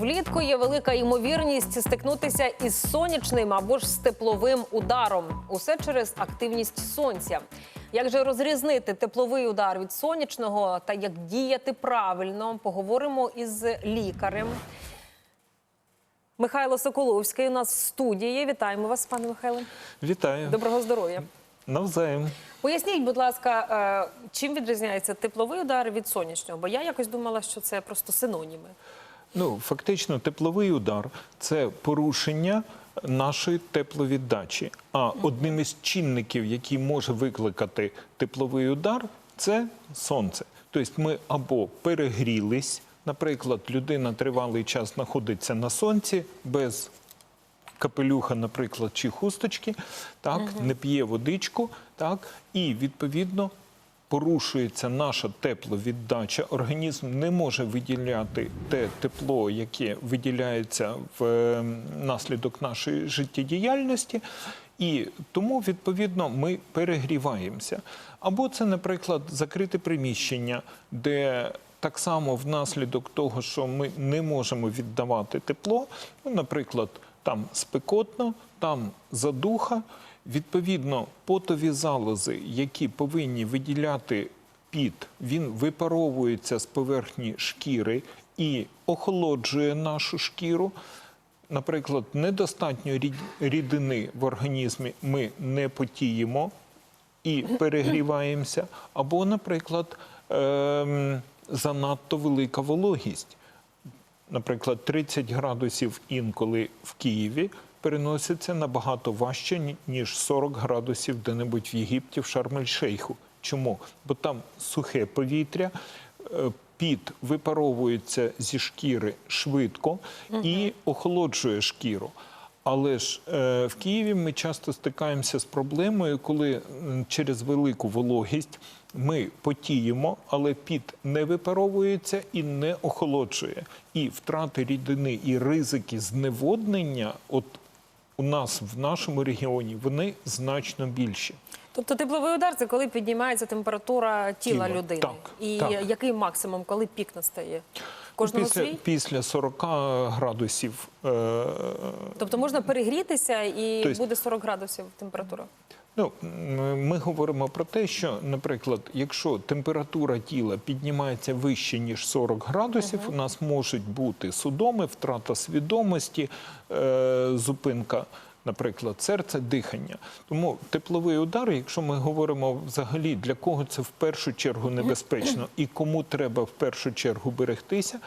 Влітку є велика ймовірність стикнутися із сонячним або ж з тепловим ударом. Усе через активність сонця. Як же розрізнити тепловий удар від сонячного та як діяти правильно? Поговоримо із лікарем. Михайло Соколовський у нас в студії. Вітаємо вас, пане Михайло. Вітаю. Доброго здоров'я. Навзаєм. Поясніть, будь ласка, е, чим відрізняється тепловий удар від сонячного? Бо я якось думала, що це просто синоніми. Ну, фактично, тепловий удар це порушення нашої тепловіддачі. А одним із чинників, який може викликати тепловий удар, це сонце. Тобто ми або перегрілись, наприклад, людина тривалий час знаходиться на сонці без капелюха, наприклад, чи хусточки, так, не п'є водичку, так, і відповідно порушується наша тепловіддача. Організм не може виділяти те тепло, яке виділяється внаслідок нашої життєдіяльності. І тому, відповідно, ми перегріваємося. Або це, наприклад, закрите приміщення, де так само внаслідок того, що ми не можемо віддавати тепло, ну, наприклад, там спекотно, там задуха. Відповідно, потові залози, які повинні виділяти піт, він випаровується з поверхні шкіри і охолоджує нашу шкіру. Наприклад, недостатньо рідини в організмі ми не потіємо і перегріваємося, або, наприклад, ем, занадто велика вологість наприклад, 30 градусів інколи в Києві переноситься набагато важче, ніж 40 градусів де-небудь в Єгипті, в Шарм-ель-Шейху. Чому? Бо там сухе повітря, е, піт випаровується зі шкіри швидко і охолоджує шкіру. Але ж е, в Києві ми часто стикаємося з проблемою, коли через велику вологість ми потіємо, але піт не випаровується і не охолоджує. І втрати рідини і ризики зневоднення, от у нас в нашому регіоні, вони значно більші. Тобто тепловий удар це коли піднімається температура тіла Тіла, людини. так, І так. який максимум, коли пік настає? Кожного після, свій? після 40 градусів е, Тобто можна перегрітися і Тобто- буде 40 градусів температура. Ну, ми говоримо про те, що, наприклад, якщо температура тіла піднімається вище ніж 40 градусів, у нас можуть бути судоми, втрата свідомості, е, зупинка. Наприклад, серце, дихання. Тому тепловий удар, якщо ми говоримо взагалі, для кого це в першу чергу небезпечно і кому треба в першу чергу берегтися,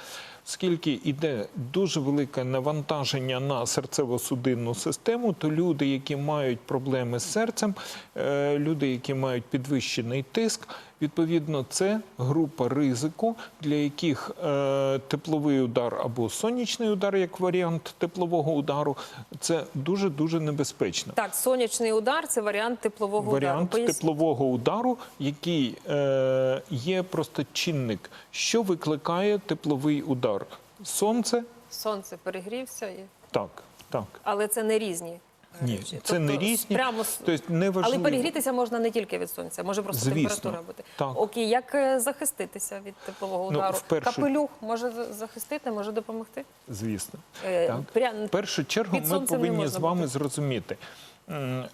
оскільки йде дуже велике навантаження на серцево-судинну систему, то люди, які мають проблеми з серцем, е, люди, які мають підвищений тиск, відповідно, це група ризику, для яких е, тепловий удар або сонячний удар, як варіант теплового удару, це дуже дуже небезпечно. Так, сонячний удар це варіант теплового удару. Варіант Поясніть. теплового удару, який е, є просто чинник, що викликає тепловий удар. Сонце Сонце перегрівся, і... так, так. але це не різні. Ні, речі. це не Тобто різні. Прямо... Тобто неважливо. Але перегрітися можна не тільки від сонця, може просто Звісно, температура бути. так. Окей, як е, захиститися від теплового Ну, удару? в першу- Капелюх може захистити, може допомогти? Звісно. Е, Так. пря- В першу чергу ми повинні з вами бути. зрозуміти,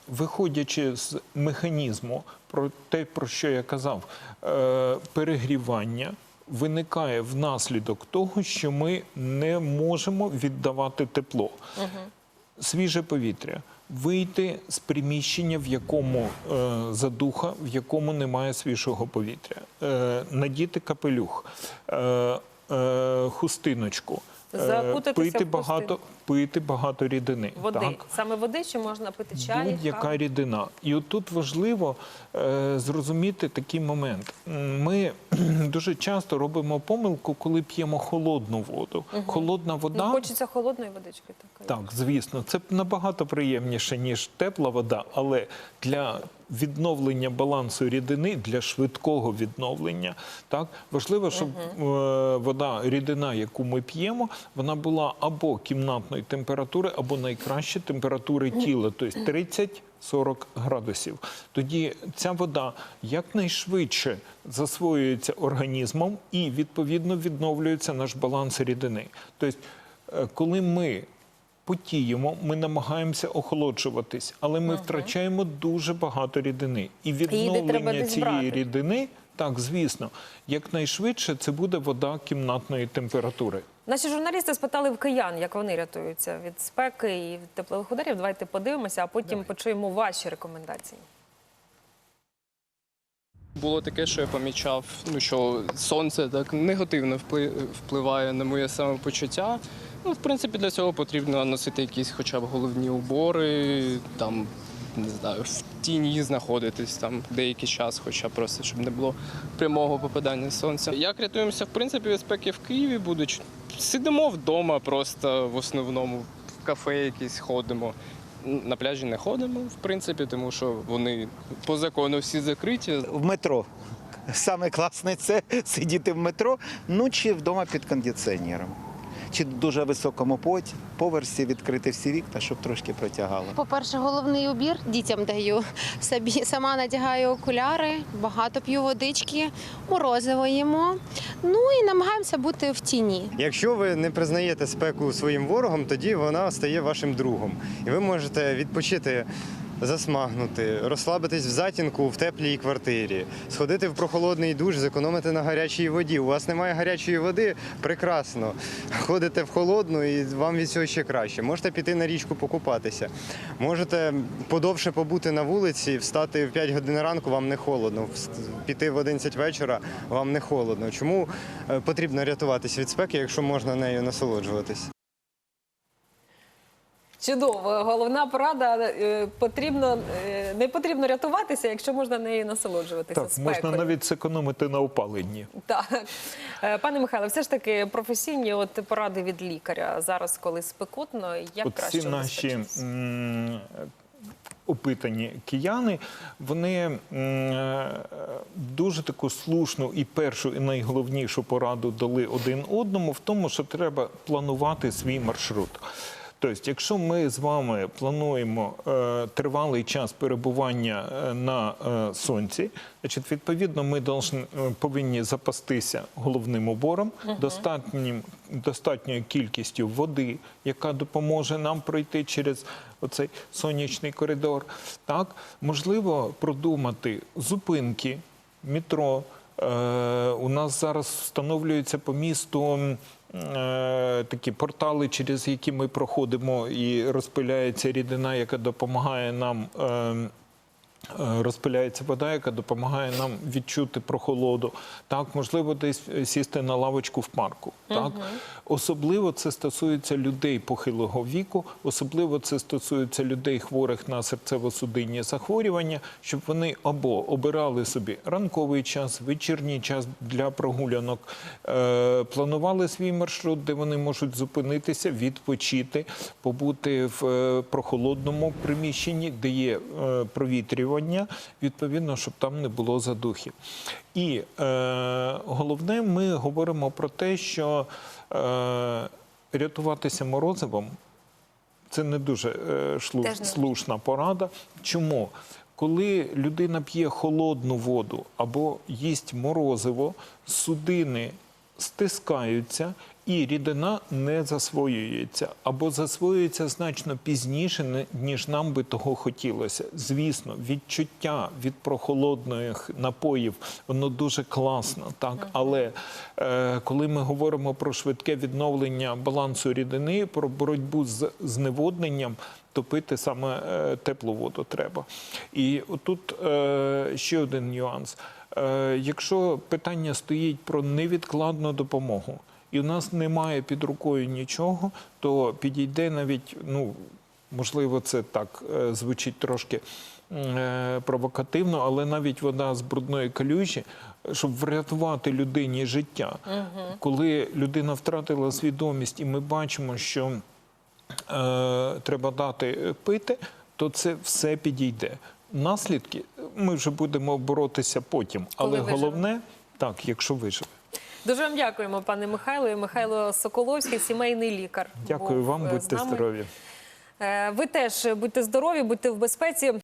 виходячи з механізму про те, про що я казав, е, перегрівання виникає внаслідок того, що ми не можемо віддавати тепло. Свіже повітря. Вийти з приміщення, в якому е, задуха, в якому немає свіжого повітря, е, надіти капелюх, е, е, хустиночку, Закутатися пити багато, пити багато рідини. Води. Так? Саме води чи можна пити чай? Будь-яка рідина. І от тут важливо е, зрозуміти такий момент. Ми дуже часто робимо помилку, коли п'ємо холодну воду. Холодна вода. Ну, хочеться холодної водички. такої. Так, звісно, це набагато приємніше, ніж тепла вода, але для відновлення балансу рідини, для швидкого відновлення, так важливо, щоб е, вода, рідина, яку ми п'ємо, вона була або кімнатної температури, або найкраще температури тіла, тобто 30 40 градусів. Тоді ця вода якнайшвидше засвоюється організмом і відповідно відновлюється наш баланс рідини. Тобто е, коли ми потіємо, ми намагаємося охолоджуватись, але ми втрачаємо дуже багато рідини. І відновлення цієї рідини, так, звісно, якнайшвидше це буде вода кімнатної температури. Наші журналісти спитали в киян, як вони рятуються від спеки і від теплових ударів. Давайте подивимося, а потім почуємо ваші рекомендації. Було таке, що я помічав, ну що сонце так негативно впли- впливає на моє самопочуття. Ну, в принципі, для цього потрібно носити якісь хоча б головні убори, там не знаю, в тіні знаходитись там деякий час, хоча просто щоб не було прямого попадання сонця. Як рятуємося, в принципі, від спеки в Києві будуть. Сидимо вдома, просто в основному в кафе якісь ходимо. На пляжі не ходимо, в принципі, тому що вони по закону всі закриті. в метро. Саме класне це сидіти в метро, ну чи вдома під кондиціонером. Чи дуже високому поті- поверсі відкрити всі вікна, щоб трошки протягало. По-перше, головний убір дітям даю. Собі сама надягаю окуляри, багато п'ю водички, морозиво їмо. Ну і намагаємося бути в тіні. Якщо ви не признаєте спеку своїм ворогом, тоді вона стає вашим другом. І ви можете відпочити, засмагнути, розслабитись в затінку в теплій квартирі, сходити в прохолодний душ, зекономити на гарячій воді. У вас немає гарячої води, прекрасно. Ходите в холодну і вам від цього ще краще. Можете піти на річку покупатися. Можете подовше побути на вулиці, встати в 5 годин ранку, вам не холодно. Піти в 11 вечора, вам не холодно. Чому е, потрібно рятуватись від спеки, якщо можна нею насолоджуватись? Чудово, головна порада е, потрібно е, не потрібно рятуватися, якщо можна нею насолоджуватися. Так, спекою. можна навіть зекономити на опаленні. Так. Е, Пане Михайло, все ж таки професійні от поради від лікаря зараз, коли спекотно, як От краще ці наші опитані кияни, вони дуже таку слушну і першу, і найголовнішу пораду дали один одному в тому, що треба планувати свій маршрут. Тобто, якщо ми з вами плануємо е, тривалий час перебування е, на е, сонці, значить, відповідно, ми повинні запастися головним убором, достатнім, достатньою кількістю води, яка допоможе нам пройти через оцей сонячний коридор. Так, можливо, продумати зупинки, метро. У нас зараз встановлюються по місту такі портали, через які ми проходимо, і розпиляється рідина, яка допомагає нам. Е, Розпиляється вода, яка допомагає нам відчути прохолоду. Так, можливо, десь е, сісти на лавочку в парку. Так, особливо це стосується людей похилого віку, особливо це стосується людей хворих на серцево-судинні захворювання, щоб вони або обирали собі ранковий час, вечірній час для прогулянок, е, планували свій маршрут, де вони можуть зупинитися, відпочити, побути в прохолодному приміщенні, де є е, провітрювання, відповідно, щоб там не було задухів. І е, головне, ми говоримо про те, що е, рятуватися морозивом це не дуже е, шлу- не слушна порада. Чому? Коли людина п'є холодну воду або їсть морозиво, судини стискаються і рідина не засвоюється, або засвоюється значно пізніше, ніж нам би того хотілося. Звісно, відчуття від прохолодних напоїв воно дуже класно, так але е, коли ми говоримо про швидке відновлення балансу рідини, про боротьбу з зневодненням, то пити саме е, теплу воду треба. І отут е, ще один нюанс. Е, якщо питання стоїть про невідкладну допомогу, і у нас немає під рукою нічого, то підійде навіть, ну можливо, це так е, звучить трошки е, провокативно, але навіть вода з брудної калюжі, щоб врятувати людині життя. Коли людина втратила свідомість, і ми бачимо, що е, треба дати е, пити, то це все підійде. Наслідки ми вже будемо боротися потім. Коли Але головне, так, якщо виживе. Дуже вам дякуємо, пане Михайло. І Михайло Соколовський, сімейний лікар. Дякую був, вам, е, будьте здорові. Е, Ви теж будьте здорові, будьте в безпеці.